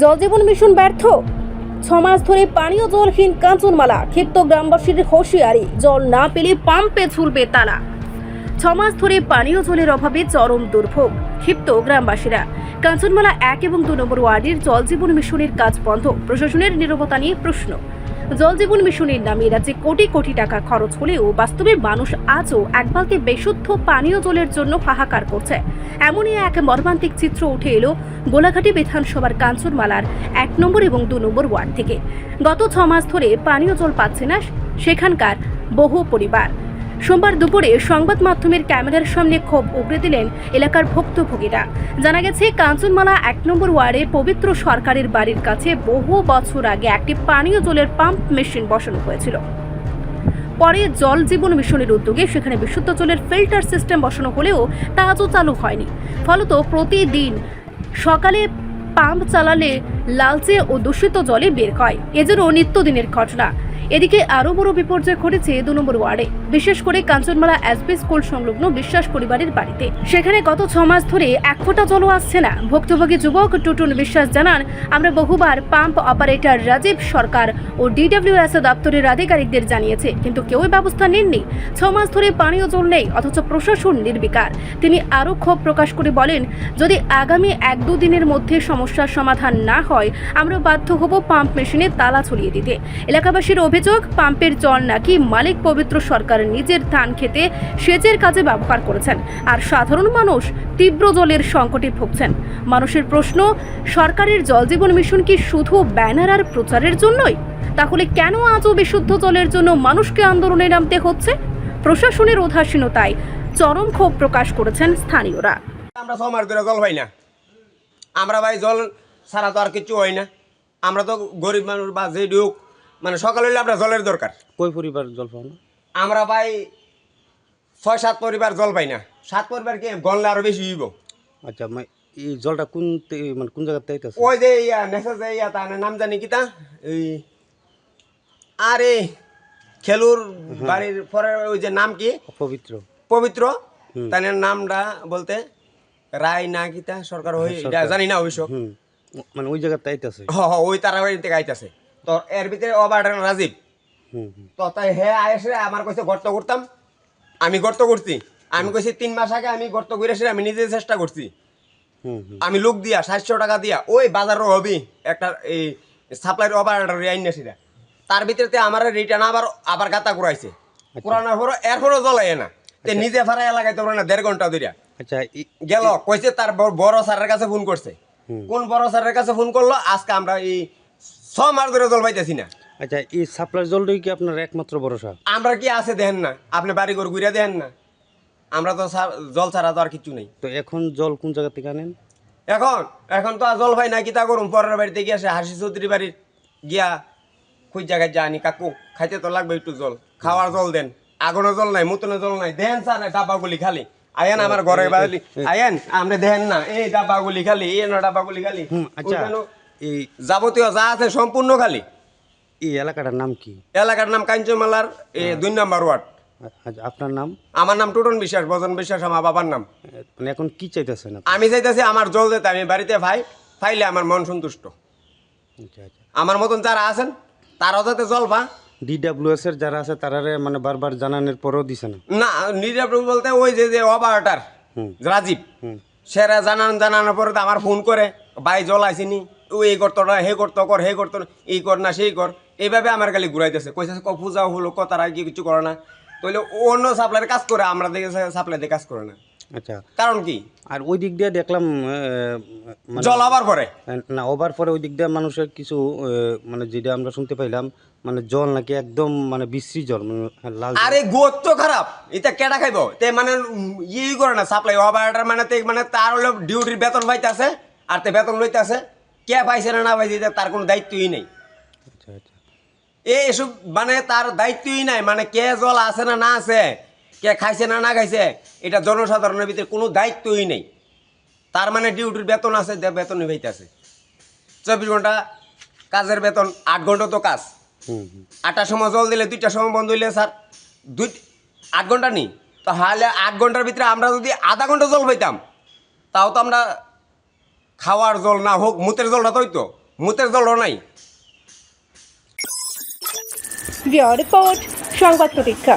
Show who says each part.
Speaker 1: জলজীবন mission ব্যর্থ। ছমাস ধরে পানীয় জলহীন কাঞ্চনমালা, ক্ষিপ্ত গ্রামবাসীর হুঁশিয়ারি, জল না পেলে পাম্পে ঝুলবে তালা। ছমাস ধরে পানীয় জলের অভাবে চরম দুর্ভোগ, ক্ষিপ্ত গ্রামবাসীরা। কাঞ্চনমালা এক এবং দু নম্বর ওয়ার্ডের জলজীবন মিশনের কাজ বন্ধ, প্রশাসনের নিরবতা নিয়ে প্রশ্ন। জলজীবন মিশনের নামে রাজ্যে কোটি কোটি টাকা খরচ হলেও বাস্তবে মানুষ আজও এক বালতি বিশুদ্ধ পানীয় জলের জন্য হাহাকার করছে। এমনই এক মর্মান্তিক চিত্র উঠে এলো গোলাঘাটি বিধানসভার কাঞ্চনমালার এক নম্বর এবং দু নম্বর ওয়ার্ড থেকে। গত ছ মাস ধরে পানীয় জল পাচ্ছে না সেখানকার বহু পরিবার। সোমবার দুপুরে সংবাদ মাধ্যমের ক্যামেরার সামনে ক্ষোভ উগড়ে দিলেন এলাকার ভুক্তভোগীরা। জানা গেছে, কাঞ্চনমালা এক নম্বর ওয়ার্ডে পবিত্র সরকারের বাড়ির কাছে বহু বছর আগে একটি পানীয় জলের পাম্প মেশিন বসানো হয়েছিল। পরে জল জীবন মিশনের উদ্যোগে সেখানে বিশুদ্ধ জলের ফিল্টার সিস্টেম বসানো হলেও তা আজও চালু হয়নি। ফলত প্রতিদিন সকালে পাম্প চালালে লালচে ও দূষিত জলে বের হয়। এজন্য নিত্যদিনের ঘটনা। এদিকে আরও বড় বিপর্যয় ঘটেছে দু নম্বর ওয়ার্ডে, বিশেষ করে কাঞ্চনমালা এসবি স্কুল সংলগ্ন বিশ্বাস পরিবারের বাড়িতে। সেখানে গত ছ মাস ধরে এক ফোঁটা জলও আসছে না। ভুক্তভোগী যুবক টুটুন বিশ্বাস জানান, আমরা বহুবার পাম্প অপারেটর রাজীব সরকার ও ডিডব্লিউএস দপ্তরের আধিকারিকদের জানিয়েছে, কিন্তু কেউই ব্যবস্থা নেননি। ছ মাস ধরে পানীয় জল নেই, অথচ প্রশাসন নির্বিকার। তিনি আরও ক্ষোভ প্রকাশ করে বলেন, যদি আগামী এক দুদিনের মধ্যে সমস্যার সমাধান না হয়, আমরা বাধ্য হব পাম্প মেশিনে তালা ছড়িয়ে দিতে। এলাকাবাসীর অভিযোগ পাম্পের জল নাকি মালিক পবিত্র সরকার নিজের ধান খেতে সেচের কাজে ব্যবহার করেছেন। আর সাধারণ মানুষ তীব্র জলের সংকটে ভুগছেন। মানুষের প্রশ্ন, সরকারের জল জীবন মিশন কি শুধু ব্যানার আর প্রচারের জন্যই? তাহলে কেন আজও বিশুদ্ধ জলের জন্য মানুষকে আন্দোলনে নামতে হচ্ছে? প্রশাসনের উদাসীনতায় চরম ক্ষোভ প্রকাশ করেছেন স্থানীয়রা।
Speaker 2: আমরা ছ ধরে জল পাই না। আমরা ভাই জল ছাড়া তো আর কিছু হয় না। আমরা তো গরিব মানুষ বা যে হোক মানে সকাল হইলে আমরা জলের দরকার।
Speaker 3: কই পরিবার জল পাও না?
Speaker 2: আমরা ভাই ছয় সাত পরিবার জল পাই না। সাত পরিবার কি গনলে আরও বেশি হইব?
Speaker 3: আচ্ছা মানে এই জলটা কোন মানে কোন জায়গাতে আইতাছে
Speaker 2: ওই যে ইয়া নেশা যে ইয়া তার নাম জানি কি তা? এই আরে খেলুর বাড়ির পরে ওই যে নাম কি? পবিত্র।
Speaker 3: পবিত্র।
Speaker 2: তার নামটা বলতে রায় না কিতা সরকার হই
Speaker 3: সরকার।
Speaker 2: জানি না অবশ্য।
Speaker 3: মানে ওই জায়গাতে আইতাছে?
Speaker 2: হ হ ওই তারা বাড়ি থেকে আইতাছে। তো এর ভিতরে অবার রাজীব। তো তাই হে আয়েসে আমার কাছে গর্ত করতাম আমি গর্ত করছি আমি কইছি তিন মাস আগে আমি গর্ত করে আমি নিজে চেষ্টা করছি। আমি লোক দিয়া সাতশো টাকা দিয়া ওই বাজারও হবি একটা এই সাপ্লাইয়ের অবার আইন নেছিলা তার ভিতরে আমার রিটার্ন আবার আবার গাতা করাইছে কোরআনার পরও এরপরও জ্বলাই না। তে নিজে ফারা এলাকায় তো না দেড় ঘণ্টা ধরিয়া।
Speaker 3: আচ্ছা
Speaker 2: গেল কইছে তার বড় স্যারের কাছে ফোন করছে। কোন বড় স্যারের কাছে ফোন করল? আজকে আমরা এই ছ মাস ধরে জল পাইতেছি না।
Speaker 3: আচ্ছা এই জলটাই কি আপনার একমাত্র ভরসা?
Speaker 2: আমরা কি আছে দেখেন না? আপনি বাড়ি ঘর ঘুরে দেখেন না? আমরা তো জল ছাড়া তো আর কিছু নেই।
Speaker 3: তো এখন জল কোন জায়গা থেকে আনেন?
Speaker 2: এখন এখন তো আর জল না কিতা করুন পরের বাড়িতে গিয়ে আসে হাসি চৌধুরী বাড়ির গিয়া খুঁজ জায়গায় জানি কাকু খাইতে তো লাগবে একটু জল। খাওয়ার জল দেন। আগুনের জল নাই মুতনের জল নাই। দেন স্যার ডাব্বাগুলি খালি। আয়েন আমার ঘরে বাড়ি। আয়েন আমরা দেন না। এই ডাব্বাগুলি খালি এই না ডাব্বাগুলি খালি।
Speaker 3: আচ্ছা। এই
Speaker 2: যাবতীয় যা আছে সম্পূর্ণ খালি।
Speaker 3: এই এলাকাটার নাম কি?
Speaker 2: এলাকার নাম কাঞ্চনমালার এ দুই নাম্বার ওয়ার্ড।
Speaker 3: আচ্ছা আপনার নাম?
Speaker 2: আমার নাম টুটন বিশ্বাস বজন বিশ্বাস আমার বাবার নাম।
Speaker 3: মানে এখন কি চাইতেছেন?
Speaker 2: আমি চাইতেছি আমার জল দিতে আমি বাড়িতে ভাই ফাইলে আমার মন সন্তুষ্ট।
Speaker 3: আচ্ছা আচ্ছা।
Speaker 2: আমার মতন যারা আছেন তারাও যাতে জল পা
Speaker 3: ডিডাব্লিউএস এর যারা আছে তারারে মানে বারবার জানানোর পরেও দিছে না?
Speaker 2: না নিরাপদ বলতে ওই যে যে অপারেটার রাজীব সেরা জানান জানানোর পরে তো আমার ফোন করে ভাই জল আইসিনি ও এই করতো না হে করতো কর হে করতো না, এই কর না সেই কর। এইভাবে আমার খালি ঘুরাইতেছে। কইছে ক পূজা হলো ক তারা কি কিছু করে না। তাহলে অন্য সাপ্লাইয়ের কাজ করে আমরা দেখে সাপ্লাই দিয়ে কাজ করে না।
Speaker 3: আচ্ছা।
Speaker 2: কারণ কি?
Speaker 3: আর ওই দিক দিয়ে দেখলাম মানে
Speaker 2: জল আবার পরে।
Speaker 3: না ওভার পরে ওই দিক দিয়ে মানুষের কিছু মানে যেটা আমরা শুনতে পাইলাম মানে জল নাকি একদম মানে বিশ্রী জল মানে লাল
Speaker 2: আরে গোদ তো খারাপ এটা কেটা খাইব? তে মানে ই করে না সাপ্লাই অপারেটার মানে তে মানে তার হলো ডিউটির বেতন পাইতেছে আর তে বেতন লইতেছে। কে পাইছে না না পাইছে এটা তার কোনো দায়িত্বই নেই।
Speaker 3: আচ্ছা আচ্ছা।
Speaker 2: এই এসব মানে তার দায়িত্বই নাই মানে কে জল আছে না না আছে কে খাইছে না না খাইছে এটা জনসাধারণের ভিতরে কোনো দায়িত্বই নেই। তার মানে ডিউটির বেতন আছে দে- বেতনই পাইতেছে চব্বিশ ঘণ্টা কাজের বেতন আট ঘণ্টা তো কাজ। আটটার সময় জল দিলে দুইটার সময় বন্ধ হইলে স্যার দুই আট ঘণ্টা নি? তাহলে আট ঘণ্টার ভিতরে আমরা যদি আধা ঘণ্টা জল পাইতাম তাও তো আমরা খাওয়ার জল না হোক মুতের জলটা তো তো। মুতের জলও নাই।
Speaker 1: রিপোর্ট সংবাদ প্রতীক্ষা।